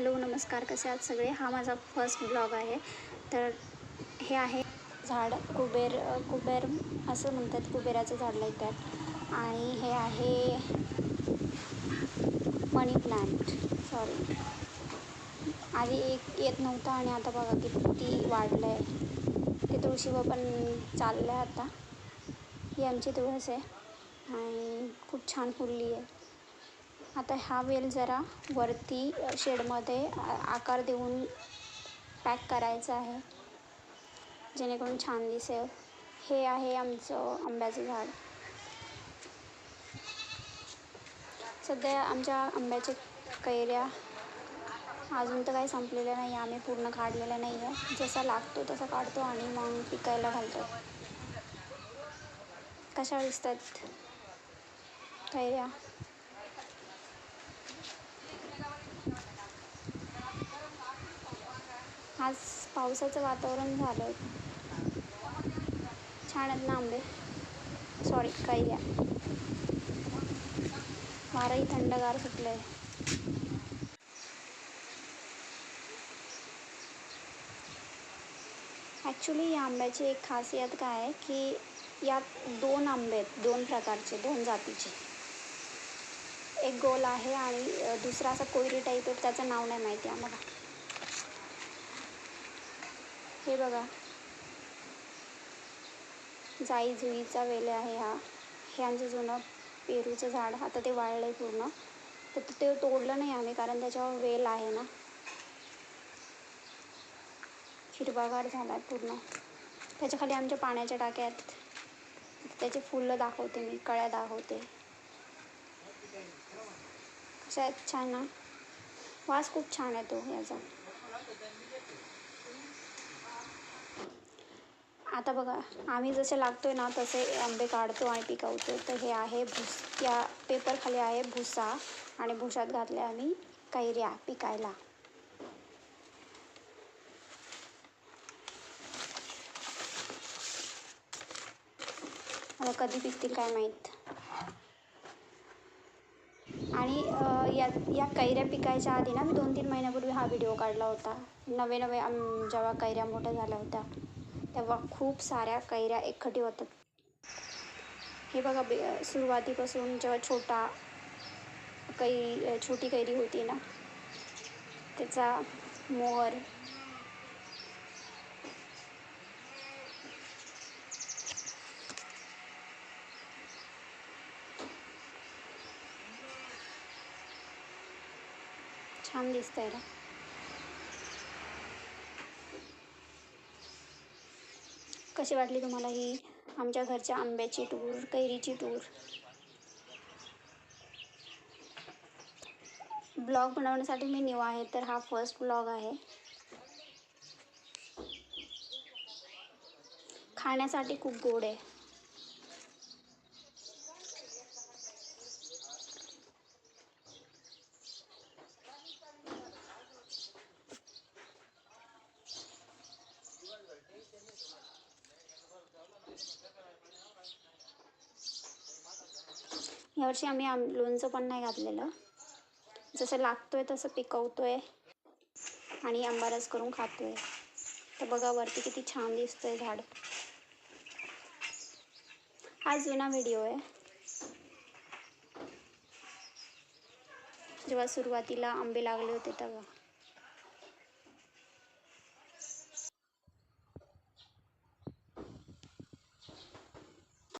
Hello नमस्कार कसे आहात सगळे? हा माझा फर्स्ट ब्लॉग आहे. तर हे आहे झाड कुबेर कुबेर असं म्हणतात कुबेराचं झाड लावतात. आणि हे आहे मनी प्लांट. सॉरी आधी एक येत नव्हता आणि आता बघा किती वाढलं आहे ते तुळशीबा पण चाललं आहे आता. ही आमची तुळस आहे. आणि खूप छान फुलली आहे. आता हा वेल जरा वरती शेडमध्ये आकार देऊन पॅक करायचा आहे. जेणेकरून छान दिसेल. हे आहे आमचं आंब्याचं झाड. सध्या आमच्या आंब्याच्या कैऱ्या अजून तर काही संपलेल्या नाही आम्ही पूर्ण काढलेल्या नाही आहे जसा लागतो तसा काढतो आणि मग पिकायला घालतो. कशा दिसतात कैऱ्या? आज पावसाचं वातावरण झालं आहे छान आहेत ना आंबे? सॉरी काही घ्या वारंही थंडगार सुटलं आहे ॲक्च्युली या आंब्याची एक खासियत काय आहे की यात दोन आंबे आहेत दोन प्रकारचे दोन जातीचे. एक गोल आहे आणि दुसरा असा कोयरी टाईप आहे त्याचं नाव नाही माहिती आम्हाला. हे बघा. जाई जुईचा वेल आहे हा. हे आमचं जुनं पेरूचं झाड. आता ते वाळलं आहे पूर्ण. तर ते तोडलं नाही आम्ही कारण त्याच्यावर वेल आहे ना. हिरवागार झाला आहे पूर्ण. त्याच्याखाली आमच्या पाण्याच्या टाक्या आहेत. त्याचे फुलं दाखवते मी. कळ्या दाखवते. कशा आहेत? छान ना? वास खूप छान आहे तो याचा. आता बघा आम्ही जसे लागतो आहे ना तसे आंबे काढतो आणि पिकवतो. तर हे आहे भुस या पेपरखाली आहे भुसा आणि भुसात घातले आम्ही कैऱ्या पिकायला. आता कधी पिकतील काय माहीत? आणि या या कैऱ्या पिकायच्या आधी ना मी दोन तीन महिन्यापूर्वी हा व्हिडिओ काढला होता. नवे नवे आम जेव्हा कैऱ्या मोठ्या झाल्या होत्या तेव्हा खूप साऱ्या कैऱ्या एकखटी होतात. हे बघा बे सुरुवातीपासून जेव्हा छोटा कैरी छोटी कैरी होती ना त्याचा मोहर छान दिसतंय ना. कशी वाटली तुम्हाला ही आमच्या घरच्या आंब्याची टूर कैरीची टूर ब्लॉग बनवण्यासाठी मी न्यू आहे तर हा फर्स्ट ब्लॉग आहे. खाण्यासाठी खूप गोड आहे. यावर्षी आम्ही आम लोणचं पण नाही घातलेलं. जसं लागतो आहे तसं पिकवतो आहे आणि आंबारस करून खातो आहे तर बघा वरती किती छान दिसतं आहे झाड. हा जुना व्हिडिओ आहे. जेव्हा सुरुवातीला आंबे लागले होते तेव्हा.